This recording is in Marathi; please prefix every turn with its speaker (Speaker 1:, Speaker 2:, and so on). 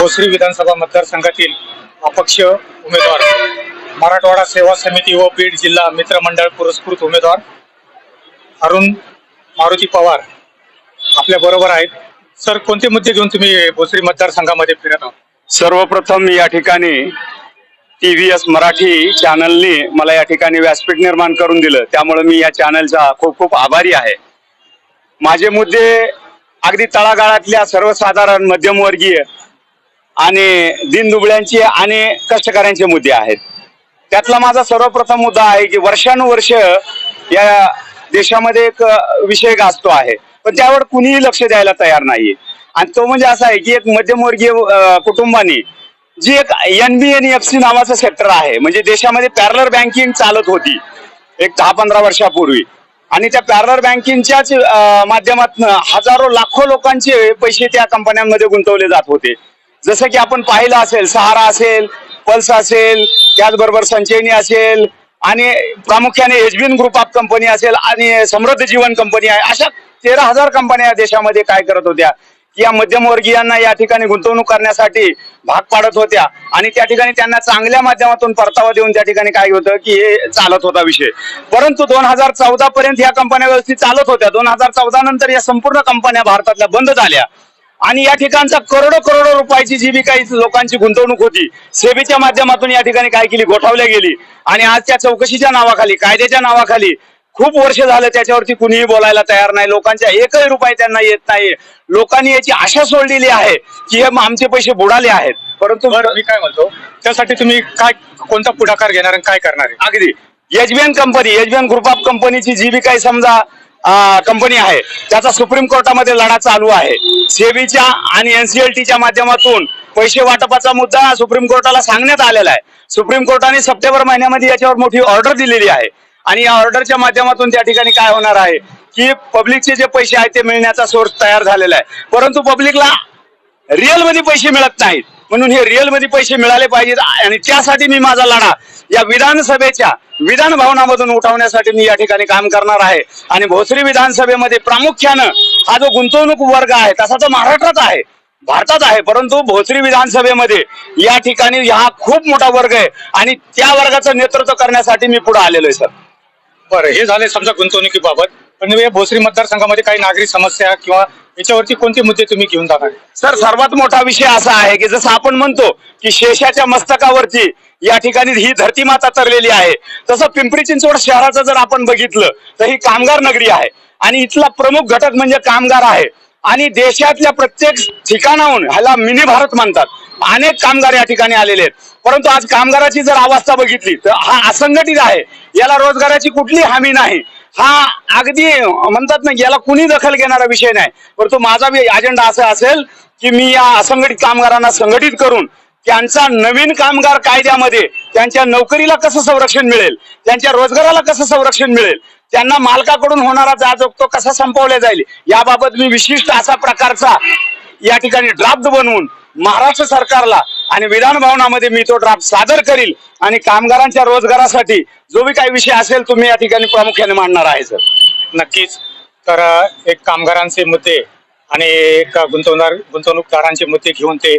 Speaker 1: भोसरी विधानसभा मतदारसंघातील अपक्ष उमेदवार मराठवाडा सेवा समिती व बीड जिल्हा मित्रमंडळ पुरस्कृत उमेदवार अरुण मारुती पवार आपल्या बरोबर आहेत. सर कोणते मुद्दे घेऊन तुम्ही भोसरी मतदारसंघामध्ये फिरत आहात?
Speaker 2: सर्वप्रथम या ठिकाणी टी व्ही एस मराठी चॅनलने मला या ठिकाणी व्यासपीठ निर्माण करून दिलं. त्यामुळे मी या चॅनलचा खूप खूप आभारी आहे. माझे मुद्दे अगदी तळागाळातल्या सर्वसाधारण मध्यमवर्गीय आणि दिनदुबळ्यांचे आणि कष्टकऱ्यांचे मुद्दे आहेत. त्यातला माझा सर्वप्रथम मुद्दा आहे की वर्षानुवर्ष या देशामध्ये एक विषय गाजतो आहे. पण त्यावर कुणीही लक्ष द्यायला तयार नाहीये. आणि तो म्हणजे असा आहे की एक मध्यमवर्गीय कुटुंबानी कुटुंबाने जी एक एनबीएनएफसी एन एफ सी नावाचं सेक्टर आहे म्हणजे देशामध्ये पॅरलर बँकिंग चालत होती एक दहा पंधरा वर्षापूर्वी. आणि त्या पॅरलर बँकिंगच्याच माध्यमातून हजारो लाखो लोकांचे पैसे त्या कंपन्यांमध्ये गुंतवले जात होते. जसं की आपण पाहिलं असेल सहारा असेल पल्स असेल त्याचबरोबर संचयनी असेल आणि प्रामुख्याने एचबीएन ग्रुप ऑफ कंपनी असेल आणि समृद्ध जीवन कंपनी आहे अशा तेरा हजार कंपन्या या देशामध्ये काय करत होत्या? की या मध्यमवर्गीयांना या ठिकाणी गुंतवणूक करण्यासाठी भाग पाडत होत्या आणि त्या ठिकाणी त्यांना चांगल्या माध्यमातून परतावा देऊन त्या ठिकाणी काय होतं की हे चालत होता विषय. परंतु दोन हजार चौदा पर्यंत या कंपन्या व्यवस्थित चालत होत्या. दोन हजार चौदा नंतर या संपूर्ण कंपन्या भारतातल्या बंद झाल्या. आणि या ठिकाणचा करोडो करोडो रुपयाची जी बी काही लोकांची गुंतवणूक होती सेबीच्या माध्यमातून या ठिकाणी काय केली? गोठवल्या गेली. आणि आज त्या चौकशीच्या नावाखाली कायद्याच्या नावाखाली खूप वर्ष झालं त्याच्यावरती कुणीही बोलायला तयार नाही. लोकांच्या एकही रुपये त्यांना येत नाही लोकांनी याची आशा सोडलेली आहे की हे आमचे पैसे बुडाले आहेत. परंतु
Speaker 1: मी काय म्हणतो? त्यासाठी तुम्ही काय कोणता पुढाकार घेणार आणि काय करणार
Speaker 2: अगदी. HBN company HBN group of कंपनीची जी बी काही समजा कंपनी आहे. त्याचा सुप्रीम कोर्टामध्ये लढा चालू आहे. सेबीच्या आणि एनसीएलटीच्या माध्यमातून पैसे वाटपाचा मुद्दा सुप्रीम कोर्टाला सांगण्यात आलेला आहे. सुप्रीम कोर्टाने सप्टेंबर महिन्यामध्ये याच्यावर मोठी ऑर्डर दिलेली आहे. आणि या ऑर्डरच्या माध्यमातून त्या ठिकाणी काय होणार आहे? की पब्लिकचे जे पैसे आहेत ते मिळण्याचा सोर्स तयार झालेला आहे. परंतु पब्लिकला रिअलमध्ये पैसे मिळत नाहीत. म्हणून हे रिअलमध्ये पैसे मिळाले पाहिजेत आणि त्यासाठी मी माझा लढा या विधानसभेच्या विधान भवनामधून उठवण्यासाठी मी या ठिकाणी काम करणार आहे. आणि भोसरी विधानसभेमध्ये प्रामुख्यानं हा जो गुंतवणूक वर्ग आहे तसा तो महाराष्ट्रात आहे भारतात आहे परंतु भोसरी विधानसभेमध्ये या ठिकाणी हा खूप मोठा वर्ग आहे आणि त्या वर्गाचं नेतृत्व करण्यासाठी मी पुढे आलेलो आहे सर.
Speaker 1: बरं हे झाले समजा गुंतवणुकीबाबत. पण या भोसरी मतदारसंघामध्ये काही नागरिक समस्या किंवा याच्यावरती कोणते मुद्दे तुम्ही घेऊन जाणार?
Speaker 2: सर सर्वात मोठा विषय असा आहे की जसं आपण म्हणतो की शेषाच्या मस्तकावरती या ठिकाणी ही धरती माता तरलेली आहे तसं पिंपरी चिंचवड शहराचं जर आपण बघितलं तर ही कामगार नगरी आहे. आणि इथला प्रमुख घटक म्हणजे कामगार आहे. आणि देशातल्या प्रत्येक ठिकाणाहून ह्याला मिनी भारत म्हणतात. अनेक कामगार या ठिकाणी आलेले आहेत. परंतु आज कामगाराची जर अवस्था बघितली तर हा असंघटित आहे. याला रोजगाराची कुठली हमी नाही. हा अगदी म्हणतात ना याला कुणी दखल घेणारा विषय नाही. परंतु माझा अजेंडा असा असेल की मी या असंघटित कामगारांना संघटित करून त्यांचा नवीन कामगार कायद्यामध्ये त्यांच्या नोकरीला कसं संरक्षण मिळेल त्यांच्या रोजगाराला कसं संरक्षण मिळेल त्यांना मालकाकडून होणारा जाजोग तो कसा संपवला जाईल याबाबत मी विशिष्ट असा प्रकारचा या ठिकाणी ड्राफ्ट बनवून महाराष्ट्र सरकारला आणि विधान भवनामध्ये मी तो ड्राफ्ट सादर करील. आणि कामगारांच्या रोजगारासाठी जो बी काही विषय असेल तुम्ही या ठिकाणी प्रामुख्याने मांडणार आहे सर
Speaker 1: नक्कीच. तर एक कामगारांचे मुद्दे आणि एक गुंतवणार गुंतवणूकदारांचे मुद्दे घेऊन ते